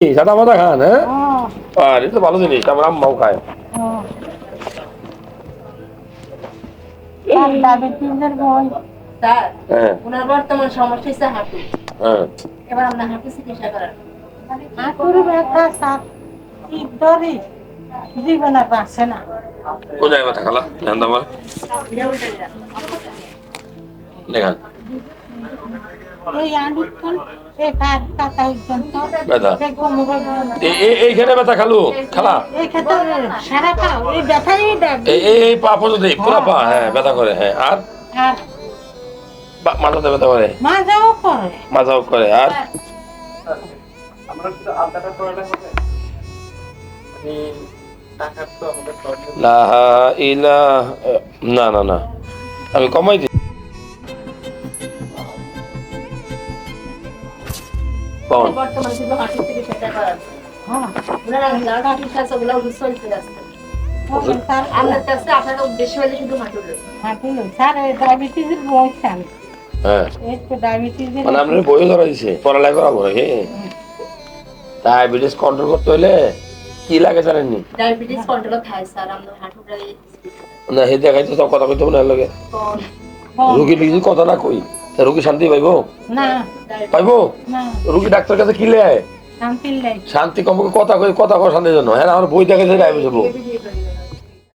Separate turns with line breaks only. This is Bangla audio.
সাদা মাদা খান হ্যাঁ? আর এটা ভালো জিনিস আমার আম্মাও খায়।
হ্যাঁ।
হ্যাঁ। হ্যাঁ
জীবনে বাঁচে না।
কোথায় ব্যথা খালা? দেখান। এইখানে ব্যথা? খালু? খালা?
এই
পা পর্যন্ত পুরা পা হ্যাঁ। ব্যথা করে হ্যাঁ আর?
আর?
মাথাতে ব্যথা করে? মাথাও করে। আর? না না না। আমি কমাই
বর্তমানে শুধু করার
হ্যাঁ।
আছে। আপনার উদ্দেশ্য হলে শুধু
স্যার ডায়াবেটিসের স্যার।
হ্যাঁ।
ডায়াবেটিসের
মানে ধরা দিছে পড়ালেখা ডায়াবেটিস কন্ট্রোল করতে হলে কি লাগে জানেননি
ডায়াবেটিস কন্ট্রোল থাকে স্যার আমরা হাঁটুটা
না হে দেখাইতে সব কথা কইতে না লাগে।
হ্যাঁ।
রুগী কথা না কই। রুগী শান্তি পাইবো?
না।
পাইবো?
না।
রুগী ডাক্তার কাছে কি লে শান্তি কম কথা কই কথা কয় শান্তির জন্য। হ্যাঁ আমার বই দেখে বউ।